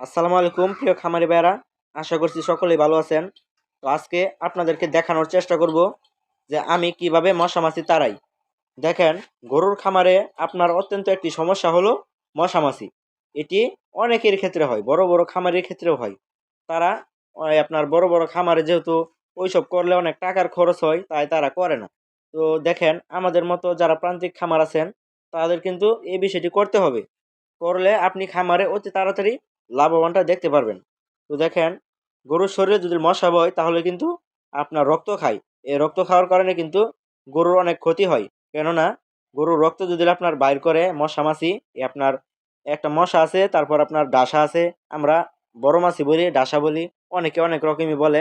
আসসালামু আলাইকুম, প্রিয় খামারি ভাইরা আশা করছি সকলেই ভালো আছেন। তো আজকে আপনাদেরকে দেখানোর চেষ্টা করব যে আমি কীভাবে মশা মাছি তাড়াই। দেখেন, গরুর খামারে আপনার অত্যন্ত একটি সমস্যা হলো মশা মাছি। এটি অনেকের ক্ষেত্রে হয়, বড় বড় খামারের ক্ষেত্রেও হয়। তারা আপনার বড় বড় খামারে যেহেতু ওইসব করলে অনেক টাকার খরচ হয়, তাই তারা করে না। তো দেখেন, আমাদের মতো যারা প্রান্তিক খামার আছেন, তাদের কিন্তু এই বিষয়টি করতে হবে। করলে আপনি খামারে অতি তাড়াতাড়ি লাভবানটা দেখতে পারবেন। তো দেখেন, গরুর শরীরে যদি মশা বয়, তাহলে কিন্তু আপনার রক্ত খায়। এই রক্ত খাওয়ার কারণে কিন্তু গরুর অনেক ক্ষতি হয়। কেননা, গরুর রক্ত যদি আপনার বাইর করে মশা মাছি আপনার একটা মশা আছে, তারপর আপনার ডাসা আছে, আমরা বড় মাছি বলি, ডাসা বলি, অনেকে অনেক রকমই বলে।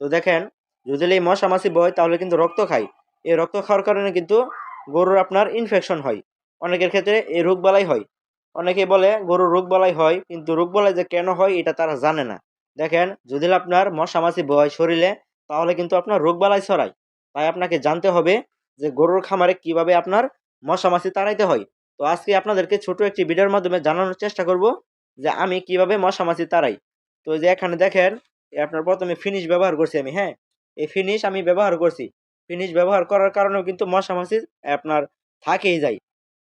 তো দেখেন, যদি এই মশা মাছি বয়, তাহলে কিন্তু রক্ত খায়। এই রক্ত খাওয়ার কারণে কিন্তু গরুর আপনার ইনফেকশন হয়। অনেকের ক্ষেত্রে এই রোগবালাই হয়। অনেকে বলে গরুর রোগ বালাই হয়, কিন্তু রোগ বালাই যে কেন হয় এটা তারা জানে না। দেখেন, যদি আপনার মশা মাছি বয় শরীরে, তাহলে কিন্তু আপনার রোগ বালাই ছড়ায়। তাই আপনাকে জানতে হবে যে গরুর খামারে কীভাবে আপনার মশা মাছি তাড়াইতে হয়। তো আজকে আপনাদেরকে ছোট একটি ভিডিওর মাধ্যমে জানানোর চেষ্টা করব যে আমি কীভাবে মশা মাছি তাড়াই। তো যে এখানে দেখেন আপনার প্রথমে ফিনিশ ব্যবহার করছি আমি হ্যাঁ? এই ফিনিশ আমি ব্যবহার করছি। ফিনিশ ব্যবহার করার কারণেও কিন্তু মশা মাছি আপনার থাকেই যায়।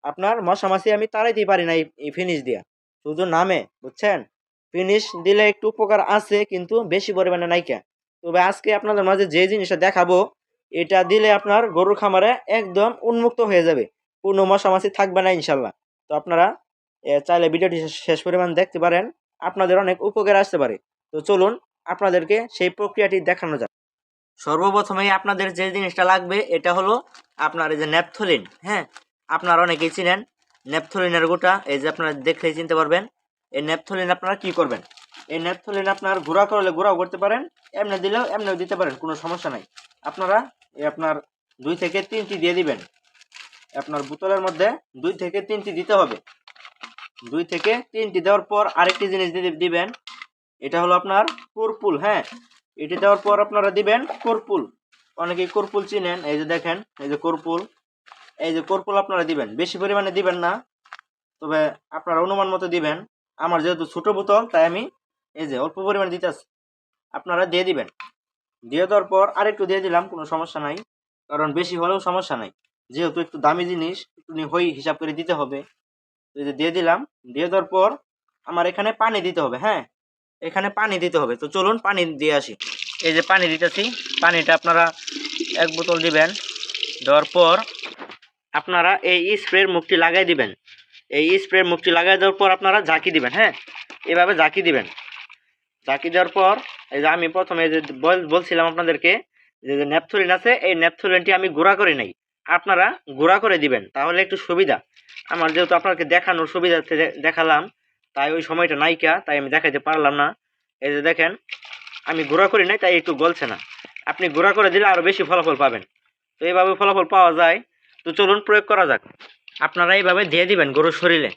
আপনার মশা মাছি আমি তাড়াইতেই পারি না এই- ফিনিশ দিয়া। শুধু নামে, বুঝছেন? ফিনিশ দিলে একটু উপকার আছে, কিন্তু বেশি পরিমাণে নাইকা তবে আজকে আপনাদের মাঝে যে জিনিসটা দেখাবো, এটা দিলে আপনার গরুর খামারে একদম উন্মুক্ত হয়ে যাবে। কোনো মশা মাছি থাকবে না, ইনশাল্লাহ। তো আপনারা চাইলে ভিডিওটি শেষ পরিমাণ দেখতে পারেন। আপনাদের অনেক উপকার আসতে পারে। তো চলুন, আপনাদেরকে সেই প্রক্রিয়াটি দেখানো যাক। সর্বপ্রথমেই আপনাদের যে জিনিসটা লাগবে, এটা হলো আপনার এই যে ন্যাপথলিন হ্যাঁ? আপনারা অনেকেই চিনেন ন্যাপথলিনের গোটা, এই যে আপনারা দেখলেই চিনতে পারবেন। এই ন্যাপথলিন আপনারা কি করবেন? এই ন্যাপথলিন আপনার গুঁড়া করলে গুঁড়াও করতে পারেন, এমনি দিলেও এমনিও দিতে পারেন, কোনো সমস্যা নাই। আপনারা এই আপনার দুই থেকে তিনটি দিয়ে দিবেন। আপনার বোতলের মধ্যে দুই থেকে তিনটি দিতে হবে। দুই থেকে তিনটি দেওয়ার পর আরেকটি জিনিস দিবেন, এটা হলো আপনার কর্পুল হ্যাঁ? এটি দেওয়ার পর আপনারা দিবেন কর্পুল অনেকেই কর্পুল চিনেন, এই যে দেখেন, এই যে কর্পুল এই যে কর্পুল আপনারা দিবেন, বেশি পরিমাণে দিবেন না, তবে আপনারা অনুমান মতো দিবেন। আমার যেহেতু ছোট বোতল, তাই আমি এই যে অল্প পরিমাণে দিতেছি আপনারা দিয়ে দিবেন। দিয়ে দেওয়ার পর আরেকটু দিয়ে দিলাম, কোনো সমস্যা নাই, কারণ বেশি হলেও সমস্যা নাই। যেহেতু একটু দামি জিনিস একটু হই হিসাব করে দিতে হবে। তো যে দিয়ে দিলাম, দিয়ে দেওয়ার পর আমার এখানে পানি দিতে হবে হ্যাঁ? এখানে পানি দিতে হবে। তো চলুন পানি দিয়ে আসি। এই যে পানি দিতেছি, পানিটা আপনারা এক বোতল দিবেন। দেওয়ার পর আপনারা এই স্প্রের মুখটি লাগাই দিবেন। এই স্প্রের মুখটি লাগাই দেওয়ার পর আপনারা ঝাঁকি দিবেন হ্যাঁ? এভাবে ঝাঁকি দিবেন। ঝাঁকি দেওয়ার পর, এই যে আমি প্রথমে যে বলছিলাম আপনাদেরকে, যে ন্যাপথলিন আছে, এই ন্যাপথলিনটি আমি গুঁড়া করে নেই। আপনারা গুঁড়া করে দিবেন, তাহলে একটু সুবিধা। আমার যেহেতু আপনাকে দেখানোর সুবিধার্থে দে- দেখালাম, তাই ওই সময়টা নাইকা তাই আমি দেখাইতে পারলাম না। এই যে দেখেন, আমি গুঁড়া করি নাই, তাই একটু গলছে না। আপনি গুঁড়া করে দিলে আরও বেশি ফলাফল পাবেন। তো এইভাবে ফলাফল পাওয়া যায়। তো চলুন প্রয়োগ করা যাক। আপনারা এইভাবে দিয়ে দিবেন গরুর শরীরে।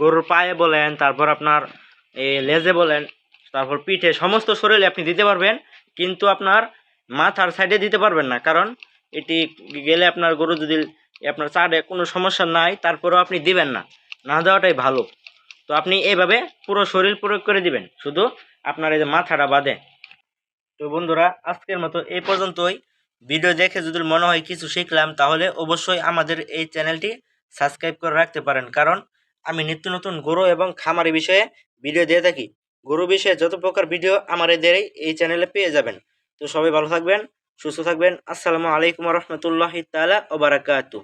গরুর পায়ে বলেন, তারপর আপনার এই লেজে বলেন, তারপর পিঠে সমস্ত শরীরে আপনি দিতে পারবেন, কিন্তু আপনার মাথার সাইডে দিতে পারবেন না। কারণ এটি গেলে আপনার গরু যদি আপনার চাটে কোনো সমস্যা নাই, তারপরেও আপনি দিবেন না। না দেওয়াটাই ভালো। তো আপনি এইভাবে পুরো শরীর প্রয়োগ করে দিবেন। শুধু আপনার এই যে মাথাটা বাদে তো বন্ধুরা, আজকের মতো এই পর্যন্তই। ভিডিও দেখে যদি মনে হয় কিছু শিখলাম, তাহলে অবশ্যই আমাদের এই চ্যানেলটি সাবস্ক্রাইব করে রাখতে পারেন। কারণ আমি নিত্য নতুন গরু এবং খামারি বিষয়ে ভিডিও দিয়ে থাকি। গরু বিষয়ে যত প্রকার ভিডিও আমার এদেরই এই চ্যানেলে পেয়ে যাবেন। তো সবাই ভালো থাকবেন, সুস্থ থাকবেন। আসসালামু আলাইকুম রহমতুল্লাহ তালা ওবারাকাতু